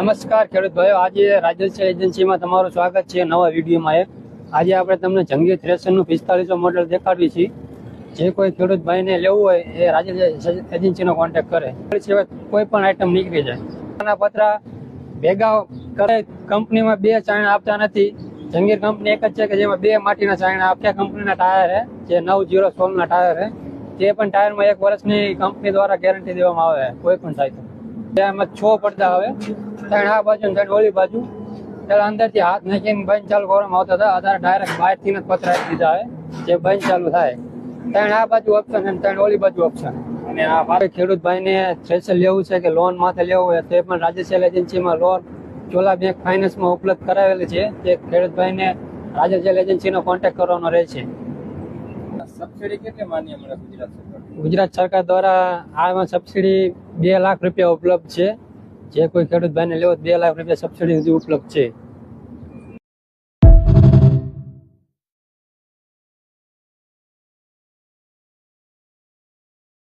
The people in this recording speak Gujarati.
નમસ્કાર, ખેડૂત ભાઈઓ. આજે રાજ્ય એજન્સીમાં તમારું સ્વાગત છે નવા વિડીયોમાં એક. આજે આપણે તમને જંગી થ્રેસરનું પિસ્તાલીસો મોડલ દેખાડવી છીએ જે કોઈ ખેડૂત ભાઈને લેવું હોય એ રાજ્ય એજન્સીનો કોન્ટેક્ટ કરે. એ સિવાય કોઈ પણ આઈટમ નીકળી જાય. આના પતરા ભેગા કરે, કંપનીમાં બે ચાયણા આપતા નથી. જંગીર કંપની એક જ છે કે જેમાં બે માટીના ચાયણા આખા કંપનીના ટાયર છે જે નવ જીરો સોળના ટાયર છે તે પણ ટાયરમાં એક વર્ષની કંપની દ્વારા ગેરંટી દેવામાં આવે. કોઈ પણ તો એમાં છ પડતા આવે ત્રણ આ બાજુ ત્રણ ઓલી બાજુ. ત્યારે અંદરથી હાથ નાખીને બંધ ચાલુ કરવામાં આવતા હતા. અત્યારે ડાયરેક્ટ બહારથી જ પથરાઈ દીધા આવે જે બંધ ચાલુ થાય. ત્રણ આ બાજુ ઓપ્શન અને ત્રણ ઓલી બાજુ ઓપ્શન અને આ ખેડૂત ભાઈને થ્રેસર લેવું છે કે લોન માથે લેવું હોય તો પણ રાજ્ય સેલ એજન્સીમાં લોન ચોલા બેંક ફાઇનાન્સમાં ઉપલબ્ધ કરાવેલી છે. તે ખેડૂત ભાઈને રાજ્ય સેલ એજન્સીનો કોન્ટેક્ટ કરવાનો રહે છે. સબસિડી કેટલી માન્ય મળે ગુજરાત સરકાર ગુજરાત સરકાર દ્વારા આમાં સબસિડી બે લાખ રૂપિયા ઉપલબ્ધ છે. જે કોઈ ખેડૂત ભાઈને લેવો બે લાખ રૂપિયા સબસિડી સુધી ઉપલબ્ધ છે.